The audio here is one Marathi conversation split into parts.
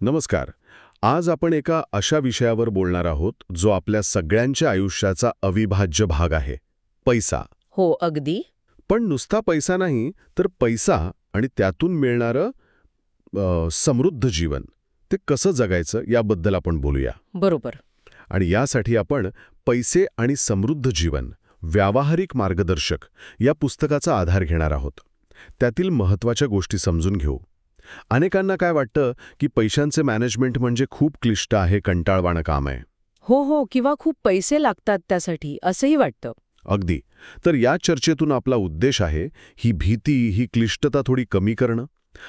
नमस्कार. आज आपण एका अशा विषयावर बोलणार आहोत जो आपल्या सगळ्यांच्या आयुष्याचा अविभाज्य भाग आहे पैसा. हो अगदी. पण नुसता पैसा नाही तर पैसा आणि त्यातून मिळणारं अ, समृद्ध जीवन ते कसं जगायचं याबद्दल आपण बोलूया. बरोबर. आणि यासाठी आपण पैसे आणि समृद्ध जीवन व्यावहारिक मार्गदर्शक या पुस्तकाचा आधार घेणार आहोत. त्यातील महत्त्वाच्या गोष्टी समजून घेऊ. अनेकांना काय वाटतं की पैशांचे मॅनेजमेंट म्हणजे खूप क्लिष्ट आहे कंटाळवाणं काम आहे. हो हो किंवा खूप पैसे लागतात त्यासाठी असंही वाटतं. अगदी. तर या चर्चेतून आपला उद्देश आहे ही भीती ही क्लिष्टता थोडी कमी करणं.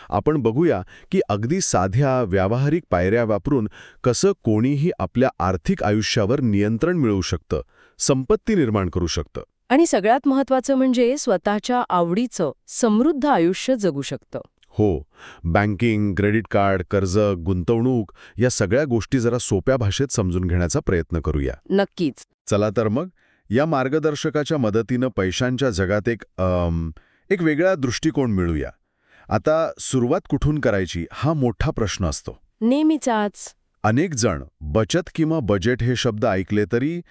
आपण बघूया की अगदी साध्या व्यावहारिक पायऱ्या वापरून कसं कोणीही आपल्या आर्थिक आयुष्यावर नियंत्रण मिळवू शकतं संपत्ती निर्माण करू शकतं. आणि सगळ्यात महत्वाचं म्हणजे स्वतःच्या आवडीचं समृद्ध आयुष्य जगू शकतं. हो बँकिंग क्रेडिट कार्ड कर्ज गुंतवणूक या सगळ्या गोष्टी जरा सोप्या भाषेत समजून घेण्याचा प्रयत्न करूया. नक्कीच. चला तर मग या मार्गदर्शकाच्या मदतीनं पैशांच्या जगात एक अम, एक वेगळा दृष्टिकोन मिळूया. आता सुरुवात कुठून करायची हा मोठा प्रश्न असतो. नेहमीचाच. अनेक जण बचत किंवा बजेट हे शब्द ऐकले तरी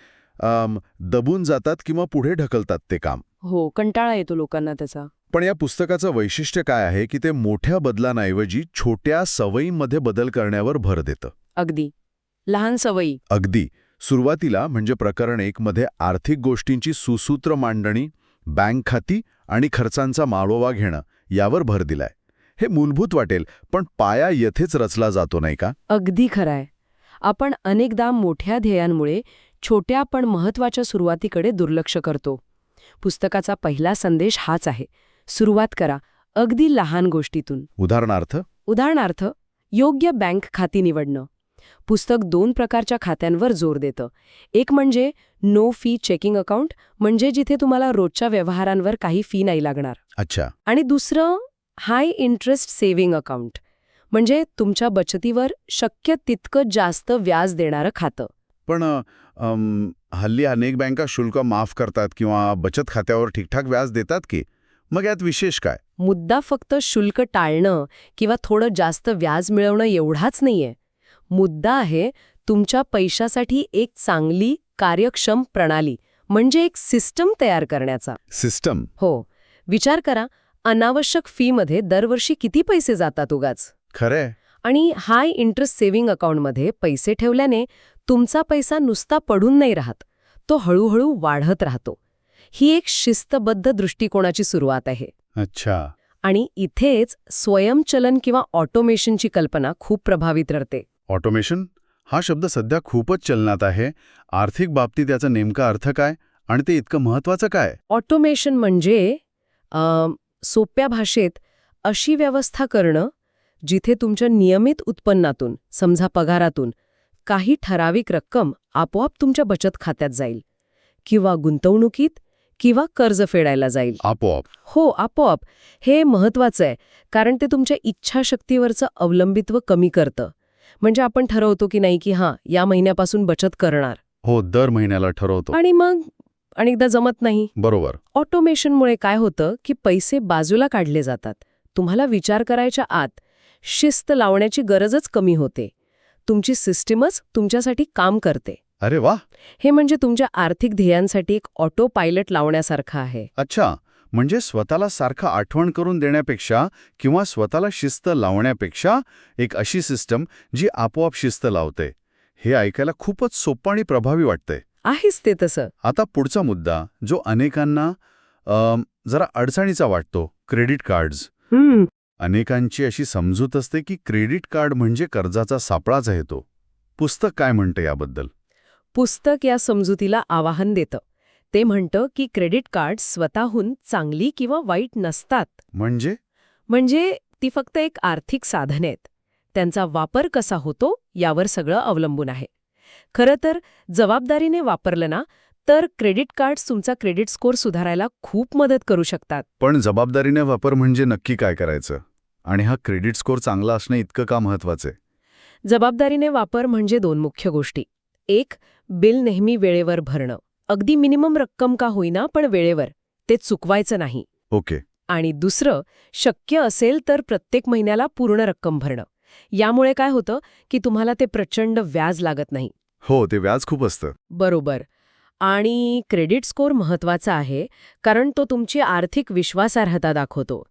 अम, दबून जातात किंवा पुढे ढकलतात ते काम. हो कंटाळा येतो लोकांना त्याचा. पण या पुस्तकाचं वैशिष्ट्य काय आहे की ते मोठ्या बदलांऐवजी छोट्या सवयींमध्ये बदल करण्यावर भर देतं. अगदी. लहान सवयी. अगदी. सुरुवातीला म्हणजे प्रकरण एक मध्ये आर्थिक गोष्टींची सुसूत्र मांडणी बँक खाती आणि खर्चांचा माळोवा घेणं यावर भर दिलाय. हे मूलभूत वाटेल पण पाया येथेच रचला जातो नाही का? अगदी खराय. आपण अनेकदा मोठ्या ध्येयांमुळे छोट्या पण महत्त्वाच्या सुरुवातीकडे दुर्लक्ष करतो. पुस्तकाचा पहिला संदेश हाच आहे. सुरुवात करा अगदी लहान गोष्टीतून. उदाहरणार्थ? उदाहरणार्थ योग्य बँक खाती निवडणं. पुस्तक दोन प्रकारच्या खात्यांवर जोर देतं. एक म्हणजे नो फी चेकिंग अकाउंट म्हणजे जिथे तुम्हाला रोजच्या व्यवहारांवर काही फी नाही लागणार. अच्छा. आणि दुसरं हाय इंटरेस्ट सेव्हिंग अकाउंट म्हणजे तुमच्या बचतीवर शक्य तितकं जास्त व्याज देणारं खातं. पण हल्ली अनेक बँका शुल्क माफ करतात किंवा बचत खात्यावर ठीकठाक व्याज देतात की? मग यात विशेष काय? मुद्दा फक्त शुल्क टाळणं किंवा थोडं जास्त व्याज मिळवणं एवढाच नाहीये. मुद्दा आहे तुमच्या पैशासाठी एक चांगली कार्यक्षम प्रणाली म्हणजे एक सिस्टम तयार करण्याचा. सिस्टम? हो. विचार करा अनावश्यक फीमध्ये दरवर्षी किती पैसे जातात उगाच? खरंय. आणि हाय इंटरेस्ट सेव्हिंग अकाउंटमध्ये पैसे ठेवल्याने तुमचा पैसा नुसता पडून नाही राहत तो हळूहळू वाढत राहतो. ही एक शिस्तबद्ध दृष्टिकोनाची सुरुवात आहे. अच्छा. आणि इथेच स्वयंचलन किंवा ऑटोमेशनची कल्पना खूप प्रभावित ठरते ऑटोमेशन? हा शब्द सध्या खूपच चलनात आहे. आर्थिक बाबतीत याचा नेमका अर्थ काय आणि ते इतकं महत्वाचं काय? ऑटोमेशन म्हणजे सोप्या भाषेत अशी व्यवस्था करणं जिथे तुमच्या नियमित उत्पन्नातून समजा पगारातून काही ठराविक रक्कम आपोआप तुमच्या बचत खात्यात जाईल किंवा गुंतवणुकीत किंवा कर्ज फेडायला जाईल. आपोआप. हो आपोआप. हे महत्वाचं आहे कारण ते तुमच्या इच्छाशक्तीवरचं अवलंबित्व कमी करतं. म्हणजे आपण ठरवतो की नाही की हां या महिन्यापासून बचत करणार. हो दर महिन्याला ठरवतो. आणि मग? अनेकदा जमत नाही. बरोबर. ऑटोमेशनमुळे काय होतं की पैसे बाजूला काढले जातात. तुम्हाला विचार करायच्या आत शिस्त लावण्याची गरजच कमी होते. तुमची सिस्टीमच तुमच्यासाठी काम करते. अरे वा हे म्हणजे तुमच्या आर्थिक ध्येयांसाठी एक ऑटो पायलट लावण्यासारखं आहे. अच्छा म्हणजे स्वतःला सारखं आठवण करून देण्यापेक्षा किंवा स्वतःला शिस्त लावण्यापेक्षा एक अशी सिस्टम जी आपोआप शिस्त लावते. हे ऐकायला खूपच सोपं आणि प्रभावी वाटतंय. आहेच ते तसं. आता पुढचा मुद्दा जो अनेकांना अम, जरा अडचणीचा वाटतो क्रेडिट कार्ड्स. हम्म. अनेकांची अशी समजूत असते की क्रेडिट कार्ड म्हणजे कर्जाचा सापळाच आहे तो. पुस्तक काय म्हणतं याबद्दल? पुस्तक या समजुतीला आवाहन देतं. ते म्हणतं की क्रेडिट कार्ड स्वतःहून चांगली किंवा वाईट नसतात. म्हणजे? म्हणजे ती फक्त एक आर्थिक साधने आहेत. त्यांचा वापर कसा होतो यावर सगळं अवलंबून आहे. खरं तर जबाबदारीने वापरलं ना तर क्रेडिट कार्ड्स तुमचा क्रेडिट स्कोअर सुधारायला खूप मदत करू शकतात. पण जबाबदारीने वापर म्हणजे नक्की काय करायचं? आणि हा क्रेडिट स्कोअर चांगला असणं इतकं का महत्वाचं आहे? जबाबदारीने वापर म्हणजे दोन मुख्य गोष्टी. एक बिल नेहमी वेळेवर भरणं. अगदी मिनिमम रक्कम का होईना पण वेळेवर. ते चुकवायचं नाही. ओके. आणि दुसरं शक्य असेल तर प्रत्येक महिन्याला पूर्ण रक्कम भरणं. यामुळे काय होतं की तुम्हाला ते प्रचंड व्याज लागत नाही. हो ते व्याज खूप असतं. बरोबर. आणि क्रेडिट स्कोअर महत्त्वाचा आहे कारण तो तुमची आर्थिक विश्वासार्हता दाखवतो.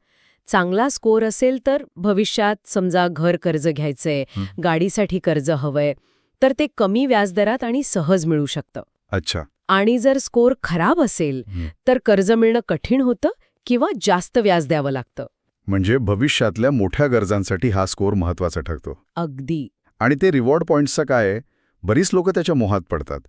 चांगला स्कोअर असेल तर भविष्यात समजा घर कर्ज घ्यायचंय. गाडीसाठी कर्ज हवंय तर ते कमी व्याजदरात आणि सहज मिळू शकतं. अच्छा. आणि जर स्कोअर खराब असेल. तर कर्ज मिळणं कठीण होतं किंवा जास्त व्याज द्यावं लागतं. म्हणजे भविष्यातल्या मोठ्या गरजांसाठी हा स्कोअर महत्त्वाचा ठरतो. अगदी. आणि ते रिवॉर्ड पॉईंट्सचं काय बरीच लोक त्याच्या मोहात पडतात.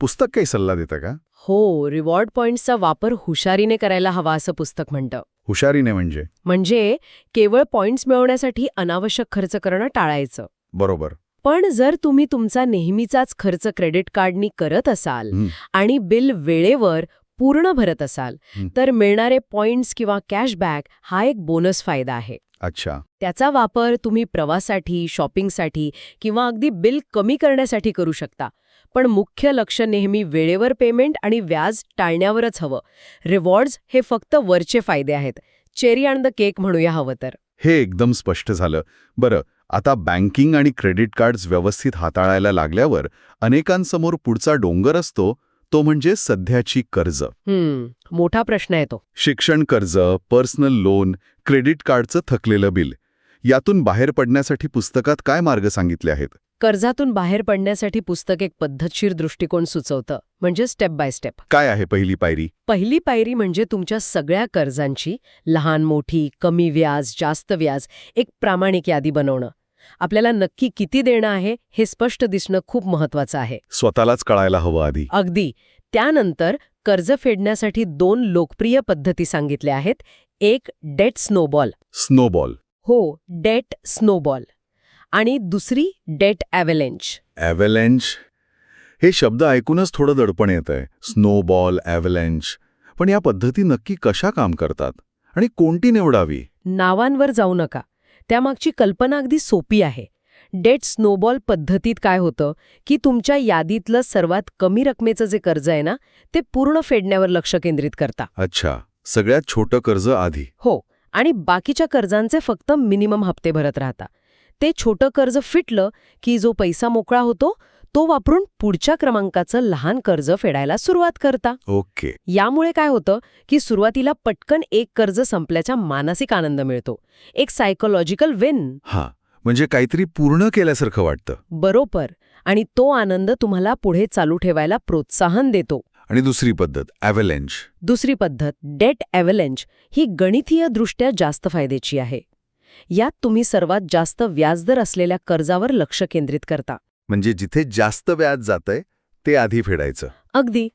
पुस्तक काही सल्ला देतं का? हो रिवॉर्ड पॉइंट्सचा वापर हुशारीने करायला हवा असं पुस्तक म्हणतं. हुशारीने म्हणजे? म्हणजे केवळ पॉइंट्स मिळवण्यासाठी अनावश्यक खर्च करणं टाळायचं. बरोबर. पण जर तुम्ही तुमचा नेहमीचाच खर्च क्रेडिट कार्डनी करत असाल. आणि बिल वेळेवर पूर्ण भरत असाल. तर मिळणारे पॉइंट्स किंवा कॅशबॅक हा एक बोनस फायदा आहे. अच्छा. त्याचा वापर तुम्ही प्रवासासाठी शॉपिंगसाठी किंवा अगदी बिल कमी करण्यासाठी करू शकता. पण मुख्य लक्ष नेहमी वेळेवर पेमेंट आणि व्याज टाळण्यावरच हवं. रिवॉर्ड्स हे फक्त वरचे फायदे आहेत. चेरी अँड द केक म्हणूया हवं तर. हे एकदम स्पष्ट झालं. बरं आता बँकिंग आणि क्रेडिट कार्ड्स व्यवस्थित हाताळायला लागल्यावर अनेकांसमोर पुढचा डोंगर असतो तो म्हणजे सध्याची कर्ज. मोठा प्रश्न आहे तो. शिक्षण कर्ज पर्सनल लोन क्रेडिट कार्डचं थकलेलं बिल यातून बाहेर पडण्यासाठी पुस्तकात काय मार्ग सांगितले आहेत? कर्जातून बाहेर पडण्यासाठी पुस्तक एक पद्धतशीर दृष्टिकोन सुचवतं म्हणजे स्टेप बाय स्टेप काय आहे पहिली पायरी? पहिली पायरी म्हणजे तुमच्या सगळ्या कर्जांची लहान मोठी कमी व्याज जास्त व्याज एक प्रामाणिक यादी बनवणं. आपल्याला नक्की किती देणं आहे हे स्पष्ट दिसणं खूप महत्वाचं आहे. स्वतःलाच कळायला हवं आधी. अगदी. त्यानंतर कर्ज फेडण्यासाठी दोन लोकप्रिय पद्धती सांगितल्या आहेत. एक डेट स्नोबॉल. स्नोबॉल. हो डेट स्नोबॉल. आणि दुसरी डेट ॲव्हलेंच ॲव्हलॅन्च हे शब्द ऐकूनच थोडं दडपण येत आहे स्नोबॉल ॲव्हलॅन्च पण या पद्धती नक्की कशा काम करतात? आणि कोणती निवडावी? नावांवर जाऊ नका. त्यामागची कल्पना अगदी सोपी आहे. डेट स्नोबॉल पद्धतीत काय होतं की तुमच्या यादीतलं सर्वात कमी रकमेचं जे कर्ज आहे ना ते पूर्ण फेडण्यावर लक्ष केंद्रित करता. अच्छा सगळ्यात छोटं कर्ज आधी. हो आणि बाकीच्या कर्जांचे फक्त मिनिमम हप्ते भरत राहता. ते छोटं कर्ज फिटलं की जो पैसा मोकळा होतो तो वापरून पुढच्या क्रमांकाचं लहान कर्ज फेडायला सुरुवात करता. ओके. यामुळे काय होतं की सुरुवातीला पटकन एक कर्ज संपल्याचा मानसिक आनंद मिळतो. एक सायकोलॉजिकल विन हा म्हणजे काहीतरी पूर्ण केल्यासारखं वाटतं. बरोबर. आणि तो आनंद तुम्हाला पुढे चालू ठेवायला प्रोत्साहन देतो. आणि दुसरी पद्धत ॲव्हलॅन्च दुसरी पद्धत डेट ॲव्हलेंच ही गणितीयदृष्ट्या जास्त फायद्याची आहे. यात तुम्ही सर्वात जास्त व्याजदर असलेल्या कर्जावर लक्ष केंद्रित करता. म्हणजे जिथे जास्त व्याज जातंय ते आधी फेडायचं. अगदी.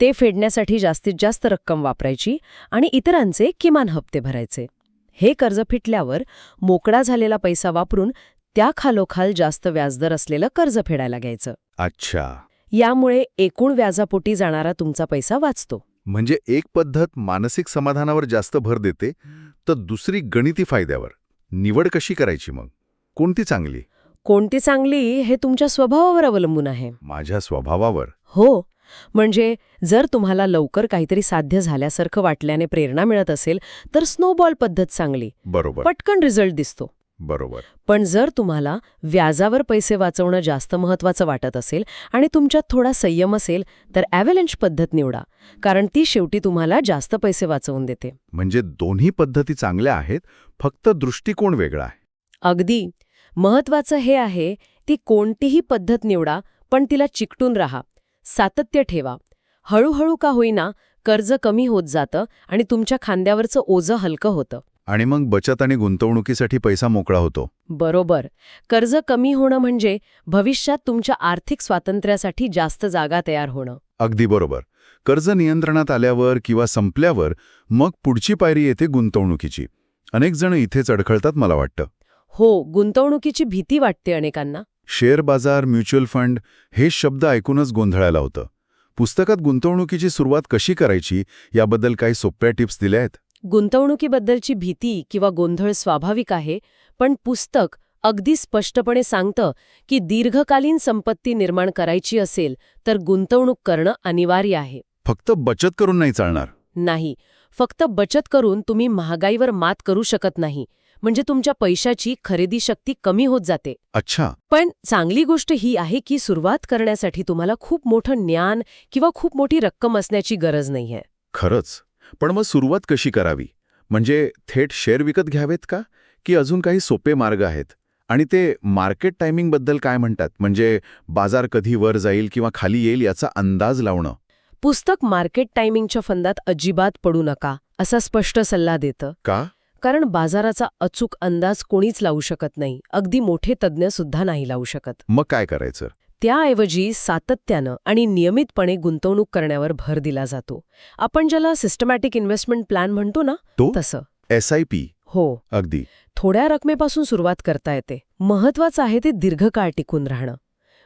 ते फेडण्यासाठी जास्तीत जास्त रक्कम वापरायची आणि इतरांचे किमान हप्ते भरायचे. हे कर्ज फिटल्यावर मोकळा झालेला पैसा वापरून त्या खालोखाल जास्त व्याजदर असलेलं कर्ज फेडायला घ्यायचं. अच्छा. यामुळे एकूण व्याजापोटी जाणारा तुमचा पैसा वाचतो. म्हणजे एक पद्धत मानसिक समाधानावर जास्त भर देते तर दुसरी गणिती फायद्यावर. निवड कशी करायची मग? कोणती चांगली? कोणती चांगली हे तुमच्या स्वभावावर अवलंबून आहे? माझ्या स्वभावावर? हो. म्हणजे जर तुम्हाला लवकर काहीतरी साध्य झाल्यासारखं वाटल्याने प्रेरणा मिळत असेल तर स्नोबॉल पद्धत चांगली बरोबर. पटकन रिझल्ट दिसतो. बरोबर. पण जर तुम्हाला व्याजावर पैसे वाचवणं जास्त महत्वाचं वाटत असेल आणि तुमच्यात थोडा संयम असेल तर ॲव्हलंच पद्धत निवडा. कारण ती शेवटी तुम्हाला जास्त पैसे वाचवून देते. म्हणजे दोन्ही पद्धती चांगल्या आहेत फक्त दृष्टिकोन वेगळा आहे. अगदी. महत्वाचं हे आहे ती कोणतीही पद्धत निवडा पण तिला चिकटून राहा. सातत्य ठेवा. हळूहळू का होईना कर्ज कमी होत जातं आणि तुमच्या खांद्यावरचं ओझं हलकं होतं. आणि मग बचत आणि गुंतवणुकीसाठी पैसा मोकळा होतो. बरोबर. कर्ज कमी होणं म्हणजे भविष्यात तुमच्या आर्थिक स्वातंत्र्यासाठी जास्त जागा तयार होणं. अगदी बरोबर. कर्ज नियंत्रणात आल्यावर किंवा संपल्यावर मग पुढची पायरी येते गुंतवणुकीची. अनेक जण इथेच अडखळतात मला वाटतं. हो गुंतवणुकीची भीती वाटते अनेकांना. शेअर बाजार म्युच्युअल फंड हे शब्द ऐकूनच गोंधळायला होतं. पुस्तकात गुंतवणुकीची सुरुवात कशी करायची याबद्दल काही सोप्या टिप्स दिल्या आहेत? गुंतवणुकीबद्दलची भीती किंवा गोंधळ स्वाभाविक आहे पण पुस्तक अगदी स्पष्टपणे सांगतं की दीर्घकालीन संपत्ती निर्माण करायची असेल तर गुंतवणूक करणं अनिवार्य आहे. फक्त बचत करून नाही चालणार. नाही फक्त बचत करून तुम्ही महागाईवर मात करू शकत नाही. म्हणजे तुमच्या पैशाची खरेदी शक्ती कमी होत जाते. अच्छा. पण चांगली गोष्ट ही आहे की सुरुवात करण्यासाठी तुम्हाला खूप मोठं ज्ञान किंवा खूप मोठी रक्कम असण्याची गरज नाहीये. खरंच. पण मग सुरुवात कशी करावी? म्हणजे थेट शेअर विकत घ्यावेत का? की अजून काही सोपे मार्ग आहेत? आणि ते मार्केट टायमिंगबद्दल काय म्हणतात? म्हणजे बाजार कधी वर जाईल किंवा खाली येईल याचा अंदाज लावणं. पुस्तक मार्केट टायमिंगच्या फंदात अजिबात पडू नका असा स्पष्ट सल्ला देतं. का? कारण बाजाराचा अचूक अंदाज कोणीच लावू शकत नाही. अगदी मोठे तज्ज्ञ सुद्धा नाही लावू शकत. मग काय करायचं? त्याऐवजी सातत्यानं आणि नियमितपणे गुंतवणूक करण्यावर भर दिला जातो. आपण ज्याला सिस्टमॅटिक इन्व्हेस्टमेंट प्लॅन म्हणतो ना तो? तसं. एस आय पी हो. अगदी. थोड्या रकमेपासून सुरुवात करता येते. महत्वाचं आहे ते दीर्घकाळ टिकून राहणं.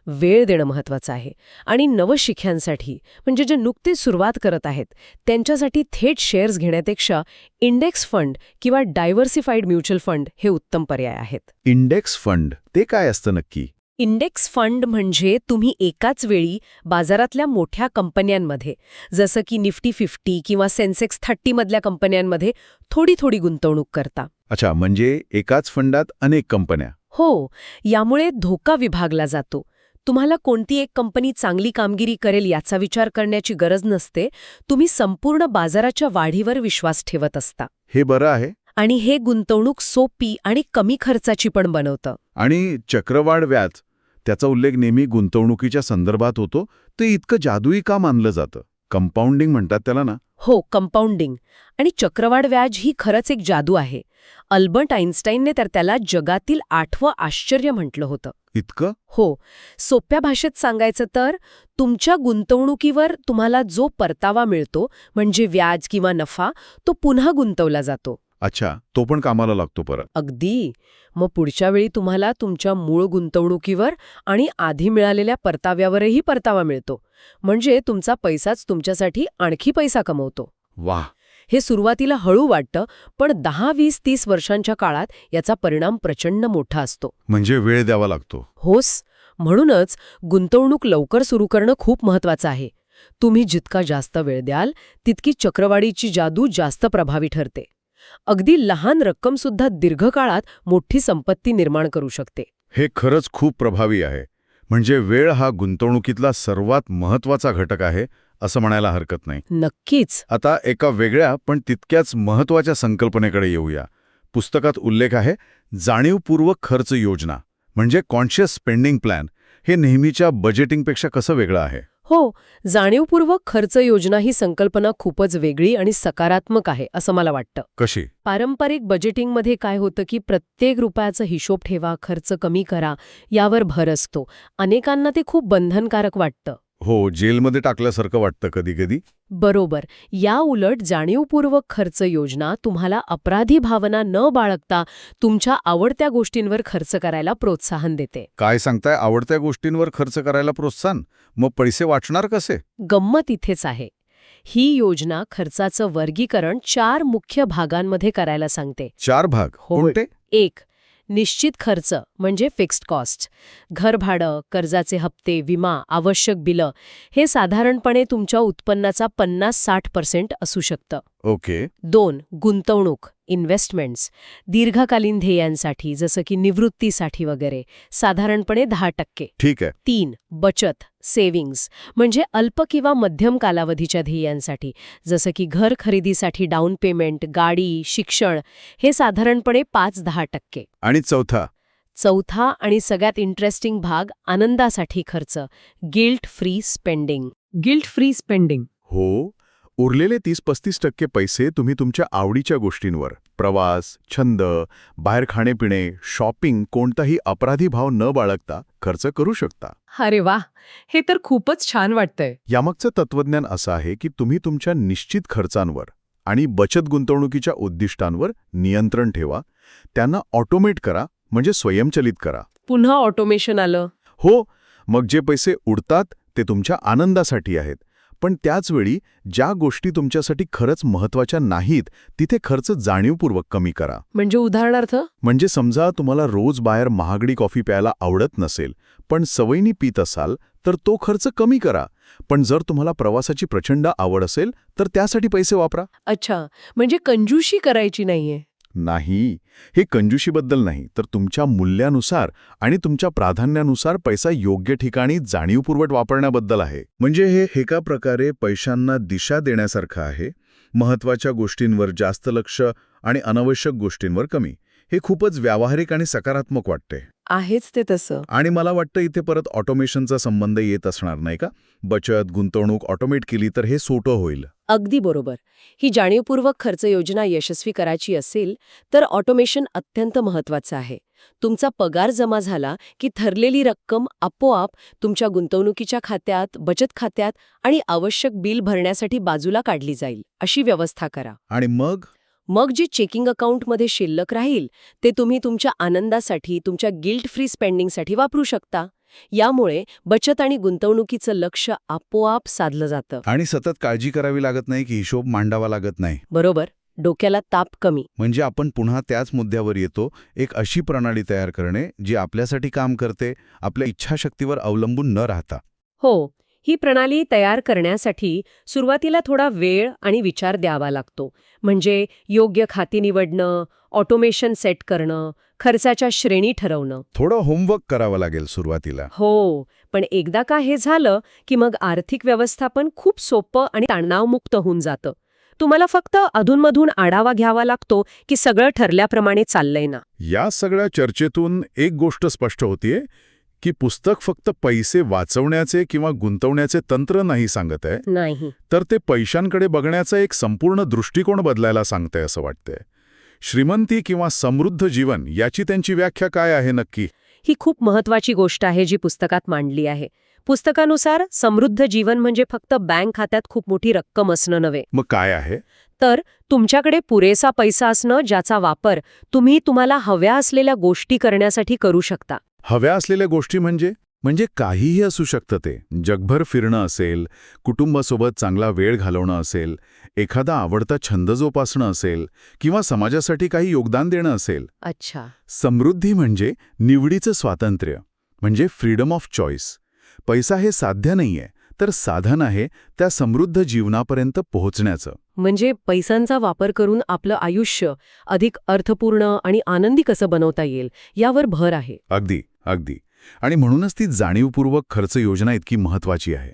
वेळ देणं महत्वाचं आहे. आणि नवशिख्यांसाठी म्हणजे जे नुकतीच सुरुवात करत आहेत त्यांच्यासाठी थेट शेअर्स घेण्यापेक्षा इंडेक्स फंड किंवा डायव्हर्सिफाईड म्युच्युअल फंड हे उत्तम पर्याय आहेत. इंडेक्स फंड ते काय असतं नक्की? इंडेक्स फंड म्हणजे तुम्ही एकाच वेळी बाजारातल्या मोठ्या कंपन्यांमध्ये जसं की निफ्टी फिफ्टी किंवा सेन्सेक्स थर्टीमधल्या कंपन्यांमध्ये थोडी थोडी गुंतवणूक करता. अच्छा म्हणजे एकाच फंडात अनेक कंपन्या. हो यामुळे धोका विभागला जातो. तुम्हाला कोणती एक कंपनी चांगली कामगिरी करेल याचा विचार करण्याची गरज नसते तुम्ही संपूर्ण बाजाराच्या वाढीवर विश्वास ठेवत असता. हे बरं आहे. आणि हे गुंतवणूक सोपी आणि कमी खर्चाची पण बनवतं. आणि चक्रवाढ व्याज त्याचा उल्लेख नेहमी गुंतवणुकीच्या संदर्भात होतो ते इतकं जादुई का मानलं जातं? कंपाऊंडिंग म्हणतात त्याला ना? हो कंपाऊंडिंग आणि चक्रवाढ व्याज ही खरंच एक जादू आहे. अल्बर्ट आईन्स्टाईनने तर त्याला जगातील आठवं आश्चर्य म्हटलं होतं. इतकं? हो. सोप्या भाषेत सांगायचं तर तुमच्या गुंतवणुकीवर तुम्हाला जो परतावा मिळतो म्हणजे व्याज किंवा नफा तो पुन्हा गुंतवला जातो. अच्छा तो पण कामाला लागतो परत. अगदी. मग पुढच्या वेळी तुम्हाला तुमच्या मूळ गुंतवणुकीवर आणि आधी मिळालेल्या परताव्यावरही परतावा मिळतो. म्हणजे तुमचा पैसाच तुमच्यासाठी आणखी पैसा कमवतो. वाह! हे सुरुवातीला हळू वाटतं पण दहा वीस तीस वर्षांच्या काळात याचा परिणाम प्रचंड मोठा असतो. म्हणजे वेळ द्यावा लागतो. होस. म्हणूनच गुंतवणूक लवकर सुरू करणं खूप महत्वाचं आहे. तुम्ही जितका जास्त वेळ द्याल तितकी चक्रवाढीची जादू जास्त प्रभावी ठरते. अगदी लहान रक्कमसुद्धा दीर्घकाळात मोठी संपत्ती निर्माण करू शकते. हे खरंच खूप प्रभावी आहे. म्हणजे वेळ हा गुंतवणुकीतला सर्वात महत्त्वाचा घटक आहे असं म्हणायला हरकत नाही. नक्कीच. आता एका वेगळ्या पण तितक्याच महत्त्वाच्या संकल्पनेकडे येऊया. पुस्तकात उल्लेख आहे जाणीवपूर्वक खर्च योजना म्हणजे कॉन्शियस स्पेंडिंग प्लॅन हे नेहमीच्या बजेटिंगपेक्षा कसं वेगळं आहे? हो जाणीवपूर्वक खर्च योजना ही संकल्पना खूपच वेगळी आणि सकारात्मक आहे असं मला वाटतं. कशी? पारंपरिक बजेटिंगमध्ये काय होतं की प्रत्येक रुपयाचा हिशोब ठेवा खर्च कमी करा यावर भर असतो. अनेकांना ते खूप बंधनकारक वाटतं. हो जेलमध्ये टाकल्यासारखं वाटतं कधी कधी बरोबर. या उलट जाणीवपूर्वक खर्च योजना तुम्हाला अपराधी भावना न बाळगता तुमच्या आवडत्या गोष्टींवर खर्च करायला प्रोत्साहन देते. काय सांगताय? आवडत्या गोष्टींवर खर्च करायला प्रोत्साहन? मग पैसे वाचणार कसे? गंमत इथेच आहे. ही योजना खर्चाचं वर्गीकरण चार मुख्य भागांमध्ये करायला सांगते. चार भाग. कोणते? एक निश्चित खर्च म्हणजे फिक्स्ड कॉस्ट. घरभाडं कर्जाचे हप्ते विमा आवश्यक बिलं हे साधारणपणे तुमच्या उत्पन्नाचा पन्नास साठ पर्सेंट असू शकतं. ओके. दोन गुंतवणूक इन्व्हेस्टमेंट्स. दीर्घकालीन ध्येयांसाठी जसं की निवृत्तीसाठी वगैरे साधारणपणे दहा टक्के. ठीक आहे. तीन बचत सेव्हिंग्ज म्हणजे अल्प किंवा मध्यम कालावधीच्या ध्येयांसाठी. जसं की घर खरेदीसाठी डाऊन पेमेंट गाडी शिक्षण हे साधारणपणे पाच दहा टक्के. आणि चौथा? चौथा आणि सगळ्यात इंटरेस्टिंग भाग आनंदासाठी खर्च guilt free spending guilt free spending हो. उरलेले तीस पस्तीस टक्के पैसे तुम्ही तुमच्या आवडीच्या गोष्टींवर प्रवास छंद बाहेर खाणेपिणे शॉपिंग कोणताही अपराधी भाव न बाळगता खर्च करू शकता. अरे वा! हे तर खूपच छान वाटतंय. यामागचं तत्वज्ञान असं आहे की तुम्ही तुमच्या निश्चित खर्चांवर आणि बचत गुंतवणुकीच्या उद्दिष्टांवर नियंत्रण ठेवा त्यांना ऑटोमेट करा म्हणजे स्वयंचलित करा. पुन्हा ऑटोमेशन आलं. हो मग जे पैसे उडतात ते तुमच्या आनंदासाठी आहेत. पण त्याचवेळी ज्या गोष्टी तुमच्यासाठी खरंच महत्त्वाच्या नाहीत तिथे खर्च जाणीवपूर्वक कमी करा. म्हणजे उदाहरणार्थ? म्हणजे समजा तुम्हाला रोज बाहेर महागडी कॉफी प्यायला आवडत नसेल पण सवयीनी पित असाल तर तो खर्च कमी करा. पण जर तुम्हाला प्रवासाची प्रचंड आवड असेल तर त्यासाठी पैसे वापरा. अच्छा म्हणजे कंजूशी करायची नाहीये. नाही. हे कंजूशीबद्दल नाही तर तुमच्या मूल्यानुसार आणि तुमच्या प्राधान्यानुसार पैसा योग्य ठिकाणी जाणीवपूर्वक वापरण्याबद्दल आहे. म्हणजे हे एका प्रकारे पैशांना दिशा देण्यासारखं आहे महत्त्वाच्या गोष्टींवर जास्त लक्ष आणि अनावश्यक गोष्टींवर कमी. हे खूपच व्यावहारिक आणि सकारात्मक वाटते. आहेच ते तसं. आणि मला वाटतं इथे परत ऑटोमेशनचा संबंध येत असणार नाही का? बचत गुंतवणूक ऑटोमेट केली तर हे सोटं होईल. अगदी बरोबर. ही जाणीवपूर्वक खर्च योजना यशस्वी करायची असेल तर ऑटोमेशन अत्यंत महत्वाचं आहे. तुमचा पगार जमा झाला की ठरलेली रक्कम आपोआप तुमच्या गुंतवणुकीच्या खात्यात बचत खात्यात आणि आवश्यक बिल भरण्यासाठी बाजूला काढली जाईल अशी व्यवस्था करा. आणि मग? मग जे चेकिंग अकाउंटमध्ये शिल्लक राहील ते तुम्ही तुमच्या आनंदासाठी तुमच्या गिल्ट फ्री स्पेंडिंगसाठी वापरू शकता. यामुळे बचत आणि गुंतवणुकीचं लक्ष आपोआप साधलं जातं. आणि सतत काळजी करावी लागत नाही की हिशोब मांडावा लागत नाही. बरोबर डोक्याला ताप कमी. म्हणजे आपण पुन्हा त्याच मुद्द्यावर येतो एक अशी प्रणाली तयार करणे जी आपल्यासाठी काम करते आपल्या इच्छाशक्तीवर अवलंबून न राहता. हो ही प्रणाली तयार करण्यासाठी सुरुवातीला थोडा वेळ आणि विचार द्यावा लागतो. म्हणजे योग्य खाती निवडणं ऑटोमेशन सेट करणं खर्चाच्या श्रेणी ठरवणं. थोडं होमवर्क करावं लागेल सुरुवातीला. हो पण एकदा का हे झालं की मग आर्थिक व्यवस्थापन खूप सोपं आणि तणावमुक्त होऊन जातं. तुम्हाला फक्त अधूनमधून आढावा घ्यावा लागतो की सगळं ठरल्याप्रमाणे चाललंय ना. या सगळ्या चर्चेतून एक गोष्ट स्पष्ट होतीये की पुस्तक फक्त पैसे वाचवण्याचे किंवा गुंतवण्याचे तंत्र नाही सांगत आहे. नाही. तर ते पैशांकडे बघण्याचा एक संपूर्ण दृष्टिकोन बदलायला सांगतंय असं वाटतंय. श्रीमंती किंवा समृद्ध जीवन याची त्यांची व्याख्या काय आहे नक्की? ही खूप महत्वाची गोष्ट आहे जी पुस्तकात मांडली आहे. पुस्तकानुसार समृद्ध जीवन म्हणजे फक्त बँक खात्यात खूप मोठी रक्कम असणं नव्हे. मग काय आहे? तर तुमच्याकडे पुरेसा पैसा असणं ज्याचा वापर तुम्ही तुम्हाला हव्या असलेल्या गोष्टी करण्यासाठी करू शकता. हव्या असलेल्या गोष्टी म्हणजे? म्हणजे काहीही असू शकतं ते. जगभर फिरणं असेल कुटुंबासोबत चांगला वेळ घालवणं असेल एखादा आवडता छंद जोपासणं असेल किंवा समाजासाठी काही योगदान देणं असेल. अच्छा. समृद्धी म्हणजे निवडीचं स्वातंत्र्य म्हणजे फ्रीडम ऑफ चॉईस पैसा हे साध्य नाहीये तर साधन आहे त्या समृद्ध जीवनापर्यंत पोहोचण्याचं. म्हणजे पैशांचा वापर करून आपलं आयुष्य अधिक अर्थपूर्ण आणि आनंदी कसं बनवता येईल यावर भर आहे. अगदी अगदी. आणि म्हणूनच ती जाणीवपूर्वक खर्च योजना इतकी महत्वाची आहे.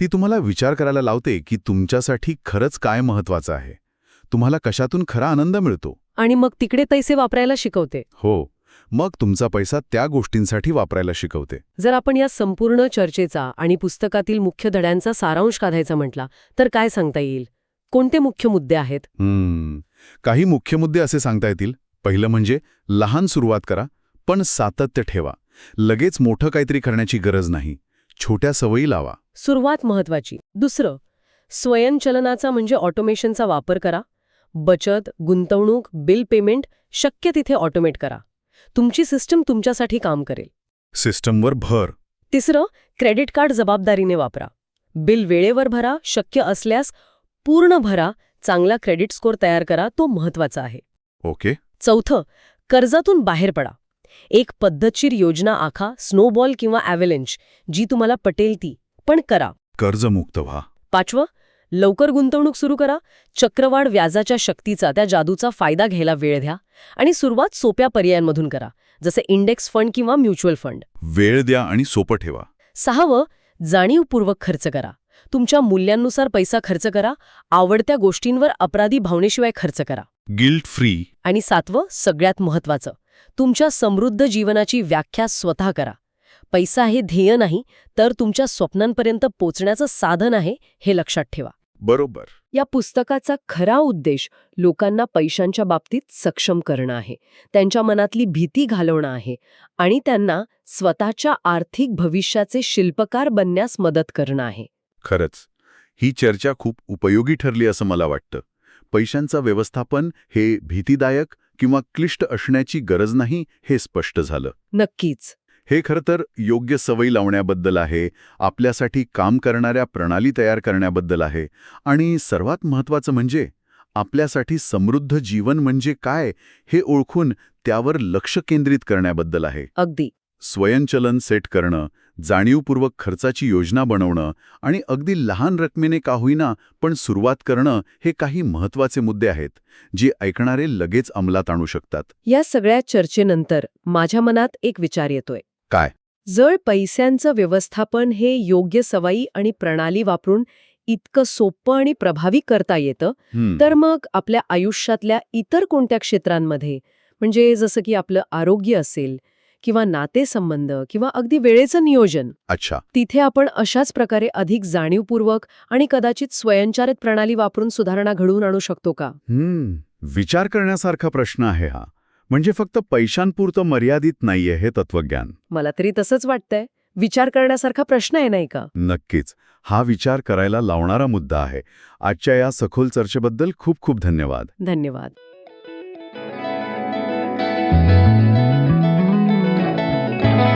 ती तुम्हाला विचार करायला लावते की तुमच्यासाठी खरंच काय महत्वाचं आहे. तुम्हाला कशातून खरा आनंद मिळतो? आणि मग तिकडे पैसे वापरायला शिकवते. हो मग तुमचा पैसा त्या गोष्टींसाठी वापरायला शिकवते. जर आपण या संपूर्ण चर्चेचा आणि पुस्तकातील मुख्य धड्यांचा सारांश काढायचा म्हटला तर काय सांगता येईल? कोणते मुख्य मुद्दे आहेत? काही मुख्य मुद्दे असे सांगता येतील. पहिलं म्हणजे लहान सुरुवात करा पण सातत्य ठेवा. लगेच मोठं काहीतरी करण्याची गरज नाही. छोट्या सवयी लावा. सुरुवात महत्वाची दुसरं स्वयंचलनाचा म्हणजे ऑटोमेशनचा वापर करा. बचत गुंतवणूक बिल पेमेंट शक्य तिथे ऑटोमेट करा. तुमची सिस्टम तुमच्यासाठी काम करेल. सिस्टमवर भर. तिसरं क्रेडिट कार्ड जबाबदारीने वापरा. बिल वेळेवर भरा शक्य असल्यास पूर्ण भरा चांगला क्रेडिट स्कोअर तयार करा तो महत्त्वाचा आहे. ओके. चौथं कर्जातून बाहेर पडा. एक पद्धतशीर योजना आखा स्नोबॉल किंवा ॲव्हेलेंच जी तुम्हाला पटेल ती. पण करा. कर्जमुक्त व्हा. पाचवं लवकर गुंतवणूक सुरू करा. चक्रवाढ व्याजाच्या शक्तीचा त्या जादूचा फायदा घ्यायला वेळ द्या. आणि सुरुवात सोप्या पर्यायांमधून करा जसे इंडेक्स फंड किंवा म्युच्युअल फंड वेळ द्या आणि सोपं ठेवा. सहावं जाणीवपूर्वक खर्च करा. तुमच्या मूल्यांनुसार पैसा खर्च करा. आवडत्या गोष्टींवर अपराधी भावनेशिवाय खर्च करा. गिल्ट फ्री आणि सातवं सगळ्यात महत्वाचं तुमच्या समृद्ध जीवनाची व्याख्या स्वतः करा. पैसा हे ध्येय नाही तर तुमच्या स्वप्नांपर्यंत पोचण्याचं साधन आहे हे लक्षात ठेवा. बरोबर. या पुस्तकाचा खरा उद्देश लोकांना पैशांच्या बाबतीत सक्षम करणं आहे त्यांच्या मनातली भीती घालवणं आहे आणि त्यांना स्वतःच्या आर्थिक भविष्याचे शिल्पकार बनण्यास मदत करणं आहे. खरंच ही चर्चा खूप उपयोगी ठरली असं मला वाटतं. पैशांचं व्यवस्थापन हे भीतीदायक किंवा क्लिष्ट असण्याची गरज नाही हे स्पष्ट झालं. नक्कीच. हे खरं तर योग्य सवयी लावण्याबद्दल आहे आपल्यासाठी काम करणाऱ्या प्रणाली तयार करण्याबद्दल आहे आणि सर्वात महत्त्वाचं म्हणजे आपल्यासाठी समृद्ध जीवन म्हणजे काय हे ओळखून त्यावर लक्ष केंद्रित करण्याबद्दल आहे. अगदी. स्वयंचलन सेट करणं जाणीवपूर्वक खर्चाची योजना बनवणं आणि अगदी लहान रकमेने का होईना पण सुरुवात करणं हे काही महत्त्वाचे मुद्दे आहेत जे ऐकणारे लगेच अंमलात आणू शकतात. या सगळ्या चर्चेनंतर माझ्या मनात एक विचार येतोय. काय? जर पैशांचं व्यवस्थापन हे योग्य सवयी आणि प्रणाली वापरून इतकं सोपं आणि प्रभावी करता येतं तर मग आपल्या आयुष्यातल्या इतर कोणत्या क्षेत्रांमध्ये म्हणजे जसं की आपलं आरोग्य असेल किंवा नातेसंबंध किंवा अगदी वेळेचं नियोजन. अच्छा. तिथे आपण अशाच प्रकारे अधिक जाणीवपूर्वक आणि कदाचित स्वयंचालित प्रणाली वापरून सुधारणा घडवून आणू शकतो का? हम्म. विचार करण्यासारखा प्रश्न आहे हा. म्हणजे फक्त पैशांपुरतं मर्यादित नाहीये हे तत्वज्ञान. मला तरी तसंच वाटतंय. विचार करण्यासारखा प्रश्न आहे नाही का? नक्कीच. हा विचार करायला लावणारा मुद्दा आहे. आजच्या या सखोल चर्चेबद्दल खूप खूप धन्यवाद. धन्यवाद.